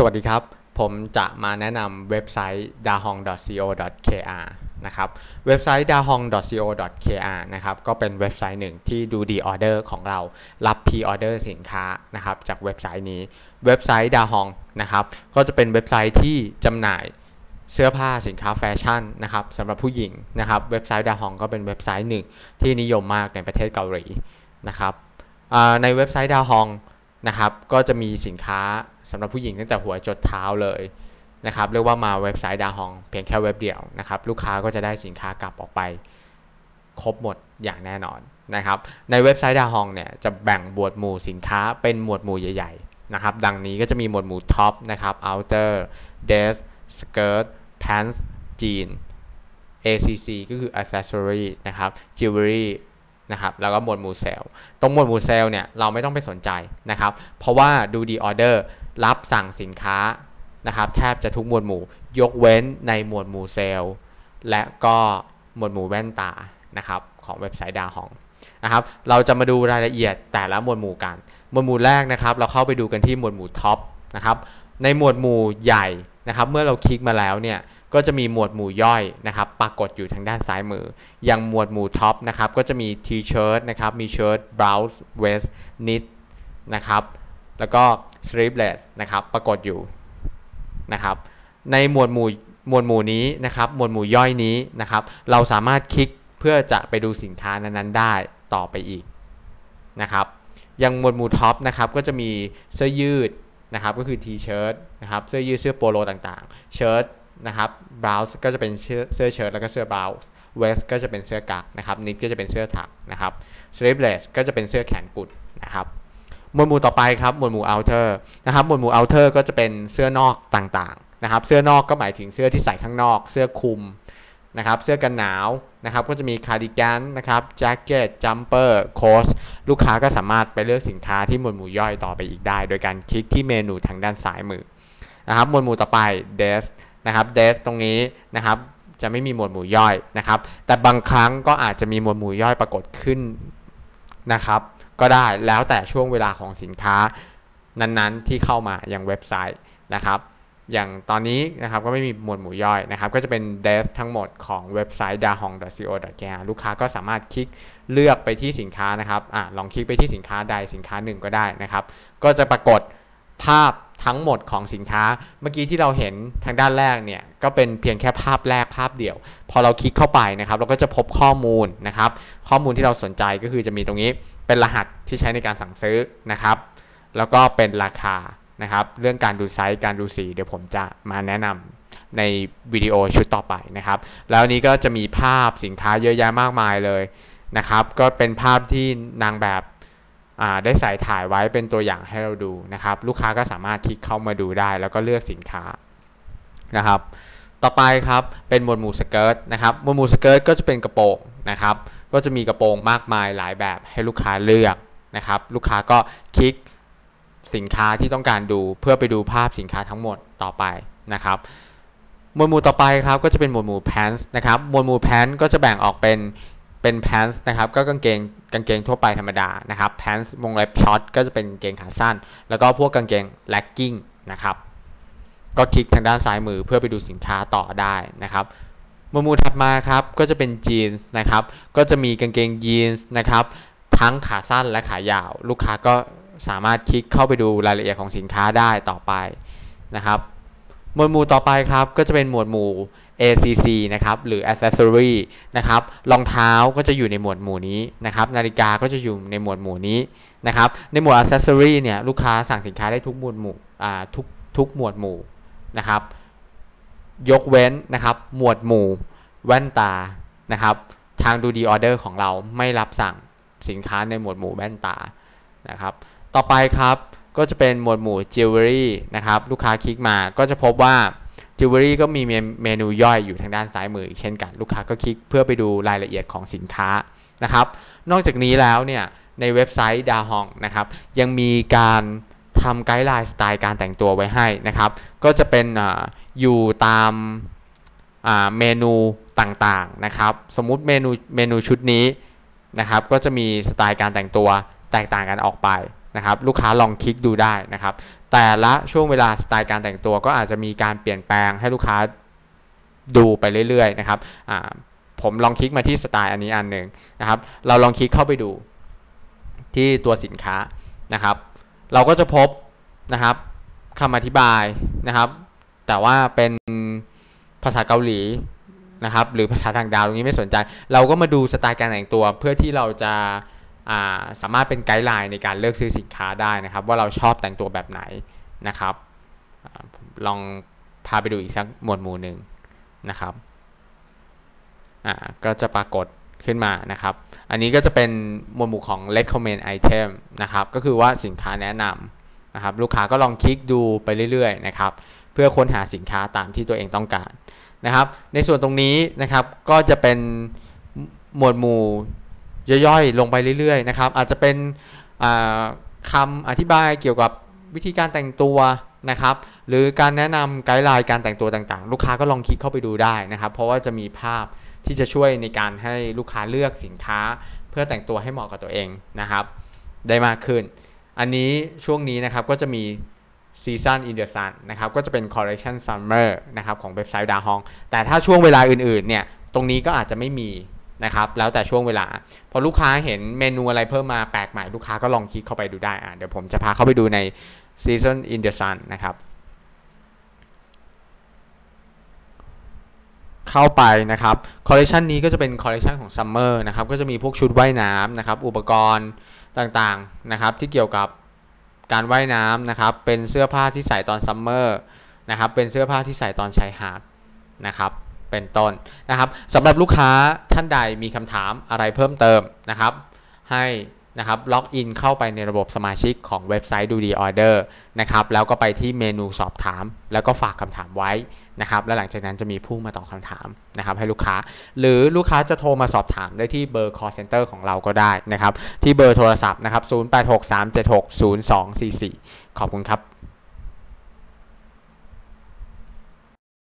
สวัสดีครับ ผมจะมาแนะนำเว็บไซต์ dahong.co.kr นะครับเว็บไซต์ dahong.co.kr นะครับก็เป็นเว็บไซต์หนึ่งที่ดูดีออเดอร์ของเรารับพรีออเดอร์สินค้านะครับจากเว็บไซต์นี้เว็บไซต์ dahong นะครับก็จะเป็นเว็บไซต์ที่จำหน่ายเสื้อผ้าสินค้าแฟชั่นนะครับสำหรับผู้หญิงนะครับเว็บไซต์ dahong ก็เป็นเว็บไซต์หนึ่งที่นิยมมากในประเทศเกาหลีนะครับในเว็บไซต์ dahong นะครับก็จะมีสินค้า สำหรับผู้หญิงตั้งแต่หัวจดเท้าเลยนะครับเรียกว่ามาเว็บไซต์ดาฮองเพียงแค่เว็บเดียวนะครับลูกค้าก็จะได้สินค้ากลับออกไป ครบหมดอย่างแน่นอนนะครับในเว็บไซต์ดาฮองเนี่ยจะแบ่งหมวดหมู่สินค้าเป็นหมวดหมู่ใหญ่ๆนะครับดังนี้ก็จะมีหมวดหมู่ท็อปนะครับ outer dress skirt pants jean ACC ก็คือ accessory นะครับ jewelry นะครับแล้วก็หมวดหมู่เซลล์ตรงหมวดหมู่เซลล์เนี่ยเราไม่ต้องไปสนใจนะครับ เพราะว่าดูดีออเดอร์ รับสั่งสินค้านะครับแทบจะทุกหมวดหมู่ ยกเว้นในหมวดหมู่เซลล์และก็หมวดหมู่แว่นตานะครับของเว็บไซต์ดาฮองนะครับเราจะมาดูรายละเอียดแต่ละหมวดหมู่กัน หมวดหมู่แรกนะครับ เราเข้าไปดูกันที่หมวดหมู่ท็อปนะครับในหมวดหมู่ใหญ่นะครับ เมื่อเราคลิกมาแล้วเนี่ยก็จะมีหมวดหมู่ย่อยนะครับ ปรากฏอยู่ทางด้านซ้ายมือ อย่างหมวดหมู่ท็อปนะครับก็จะมีทีเชิ้ตนะครับมีเชิ้ตบราวส์เวสต์นิตนะครับ แล้วก็สตรี p เลสนะครับปรากฏอยู่นะครับในหมวดหมู่หมวดหมู่นี้นะครับหมวดหมู่ย่อยนี้นะครับเราสามารถคลิกเพื่อจะไปดูสินค้านั้นๆได้ต่อไปอีกนะครับอย่างหมวดหมู่ท็อปนะครับก็จะมีเสื้อยืดนะครับก็คือทีเชิ้ตนะครับเสื้อยืดเสื้อโปโลต่างๆ เชิ้ตนะครับบราวส์ก็จะเป็นเสื้อเชิ้ตแล้วก็เสื้อบราวส์เวสก็จะเป็นเสื้อกักนะครับนิกก็จะเป็นเสื้อถักนะครับสลีฟเลสก็จะเป็นเสื้อแขนกุดนะครับ หมวดหมู่ต่อไปครับหมวดหมู่ outer นะครับหมวดหมู่ outer ก็จะเป็นเสื้อนอกต่างๆนะครับ เสื้อนอกก็หมายถึงเสื้อที่ใส่ข้างนอก เสื้อคลุมนะครับเสื้อกันหนาวนะครับก็จะมีคาร์ดิแกนนะครับแจ็คเก็ตจัมเปอร์โค้ชลูกค้าก็สามารถไปเลือกสินค้าที่หมวดหมู่ย่อยต่อไปอีกได้ โดยการคลิกที่เมนูทางด้านซ้ายมือนะครับหมวดหมู่ต่อไป desk นะครับเดสตรงนี้นะครับจะไม่มีหมวดหมู่ย่อยนะครับ แต่บางครั้งก็อาจจะมีหมวดหมู่ย่อยปรากฏขึ้นนะครับ ก็ได้แล้วแต่ช่วงเวลาของสินค้านั้นๆ ที่เข้ามาอยังเว็บไซต์นะครับอย่างตอนนี้นะครับก็ไม่มีหมวดหมู่ย่อยนะครับ ก็จะเป็นเดสทั้งหมดของเว็บไซต์ dahong.co.kr ลูกค้าก็สามารถคลิกเลือกไปที่สินค้านะครับอ่าลองคลิกไปที่สินค้าใดสินค้าหนึ่งก็ได้นะครับ ก็จะปรากฏภาพทั้งหมดของสินค้า เมื่อกี้ที่เราเห็นทางด้านแรกเนี่ยก็เป็นเพียงแค่ภาพแรกภาพเดียว พอเราคลิกเข้าไปนะครับ เราก็จะพบข้อมูลนะครับ ข้อมูลที่เราสนใจก็คือจะมีตรงนี้ เป็นรหัสที่ใช้ในการสั่งซื้อนะครับ แล้วก็เป็นราคานะครับ เรื่องการดูไซส์การดูสี เดี๋ยวผมจะมาแนะนำในวิดีโอชุดต่อไปนะครับ แล้วนี้ก็จะมีภาพสินค้าเยอะแยะมากมายเลยนะครับ ก็เป็นภาพที่นางแบบได้ใส่ถ่ายไว้เป็นตัวอย่างให้เราดูนะครับ ลูกค้าก็สามารถคลิกเข้ามาดูได้ แล้วก็เลือกสินค้านะครับ ต่อไปครับเป็นหมวดหมู่สเกิร์ตนะครับหมวดหมู่สเกิร์ตก็จะเป็นกระโปรงนะครับ ก็จะมีกระโปรงมากมายหลายแบบให้ลูกค้าเลือกนะครับ ลูกค้าก็คลิกสินค้าที่ต้องการดูเพื่อไปดูภาพสินค้าทั้งหมดต่อไปนะครับหมวดหมู่ต่อไปครับก็จะเป็นหมวดหมู่แพนส์นะครับหมวดหมู่แพนส์ก็จะแบ่งออกเป็นเป็นแพนส์นะครับก็กางเกงกางเกงทั่วไปธรรมดานะครับแพนส์วงเล็บช็อตก็จะเป็นกางเกงขาสั้น แล้วก็พวกกางเกงแล็กกิ้งนะครับก็คลิกทางด้านซ้ายมือเพื่อไปดูสินค้าต่อได้นะครับ มมูถัดมาครับก็จะเป็นจีนส์นะครับ ก็จะมีกางเกงยีนส์นะครับ ทั้งขาสั้นและขายาว ลูกค้าก็สามารถคลิกเข้าไปดูรายละเอียดของสินค้าได้ต่อไปนะครับหมวดหมู่ต่อไปครับก็จะเป็นหมวดหมู่ ACC นะครับหรือ accessory นะครับรองเท้าก็จะอยู่ในหมวดหมู่นี้นะครับ นาฬิกาก็จะอยู่ในหมวดหมู่นี้นะครับในหมวด accessory เนี่ยลูกค้าสั่งสินค้าได้ทุกหมวดหมู่อ่าทุกทุกหมวดหมู่นะครับ ยกเว้นนะครับ หมวดหมู่ แว่นตานะครับ ทางดูดีออเดอร์ของเราไม่รับสั่งสินค้าในหมวดหมู่แว่นตานะครับ ต่อไปครับก็จะเป็นหมวดหมู่ jewelry นะครับ ลูกค้าคลิกมาก็จะพบว่าจิวเวลรี่ก็มีเมนูย่อยอยู่ทางด้านซ้ายมือเช่นกัน ลูกค้าก็คลิกเพื่อไปดูรายละเอียดของสินค้านะครับ นอกจากนี้แล้วเนี่ยในเว็บไซต์ดาฮองนะครับ ยังมีการทำไกด์ไลน์สไตล์การแต่งตัวไว้ให้นะครับ ก็จะเป็น อยู่ตามเมนูต่างๆนะครับ สมมุติเมนูเมนูชุดนี้นะครับ ก็จะมีสไตล์การแต่งตัวแตกต่างกันออกไปนะครับ ลูกค้าลองคลิกดูได้นะครับ แต่ละช่วงเวลาสไตล์การแต่งตัวก็อาจจะมีการเปลี่ยนแปลงให้ลูกค้าดูไปเรื่อยๆนะครับผมลองคลิกมาที่สไตล์อันนี้อันหนึ่งนะครับ เราลองคลิกเข้าไปดูที่ตัวสินค้านะครับ เราก็จะพบนะครับคำอธิบายนะครับ แต่ว่าเป็นภาษาเกาหลีนะครับ หรือภาษาต่างดาวตรงนี้ไม่สนใจ เราก็มาดูสไตล์การแต่งตัว เพื่อที่เราจะาสามารถเป็นไกด์ไลน์ในการเลือกซื้อสินค้าได้นะครับ ว่าเราชอบแต่งตัวแบบไหนนะครับอลองพาไปดูอีกสักหมวดหมู่หนึ่งนะครับก็จะปรากฏขึ้นมานะครับ อันนี้ก็จะเป็นหมวดหมู่ของ recommend item นะครับ ก็คือว่าสินค้าแนะนำนะครับ ลูกค้าก็ลองคลิกดูไปเรื่อยๆนะครับ พื่อค้นหาสินค้าตามที่ตัวเองต้องการนะครับ ในส่วนตรงนี้นะครับก็จะเป็นหมวดหมู่ย่อยๆ ลงไปเรื่อยๆนะครับอาจจะเป็นอ่าคำอธิบายเกี่ยวกับวิธีการแต่งตัวนะครับ หรือการแนะนำไกด์ไลน์การแต่งตัวต่างๆ ลูกค้าก็ลองคลิกเข้าไปดูได้นะครับ เพราะว่าจะมีภาพที่จะช่วยในการให้ลูกค้าเลือกสินค้า เพื่อแต่งตัวให้เหมาะกับตัวเองนะครับ ได้มากขึ้น อันนี้ช่วงนี้นะครับก็จะมี Season in the Sun นะครับก็จะเป็น Collection Summer นะครับของเว็บไซต์ดาฮองแต่ถ้าช่วงเวลาอื่นๆเนี่ยตรงนี้ก็อาจจะไม่มีนะครับแล้วแต่ช่วงเวลา พอลูกค้าเห็นเมนูอะไรเพิ่มมาแปลกใหม่ลูกค้าก็ลองคลิกเข้าไปดูได้อะเดี๋ยวผมจะพาเข้าไปดูใน Season in the Sun นะครับ เข้าไปนะครับคอลเลกชันนี้ก็จะเป็นคอลเลกชันของซัมเมอร์นะครับก็จะมีพวกชุดว่ายน้ำนะครับ อุปกรณ์ต่างๆนะครับที่เกี่ยวกับ การว่ายน้ำนะครับ เป็นเสื้อผ้าที่ใส่ตอนซัมเมอร์นะครับ เป็นเสื้อผ้าที่ใส่ตอนชายหาดนะครับ เป็นต้นนะครับสำหรับลูกค้าท่านใดมีคำถามอะไรเพิ่มเติมนะครับ ให้ นะครับล็อกอินเข้าไปในระบบสมาชิกของเว็บไซต์ดูดีออเดอร์นะครับแล้วก็ไปที่เมนูสอบถาม แล้วก็ฝากคำถามไว้นะครับแล้วหลังจากนั้นจะมีผู้มาตอบคำถามนะครับให้ลูกค้า หรือลูกค้าจะโทรมาสอบถามได้ที่เบอร์ call center ของเราก็ได้นะครับที่เบอร์โทรศัพท์นะครับ0863760244 ขอบคุณครับ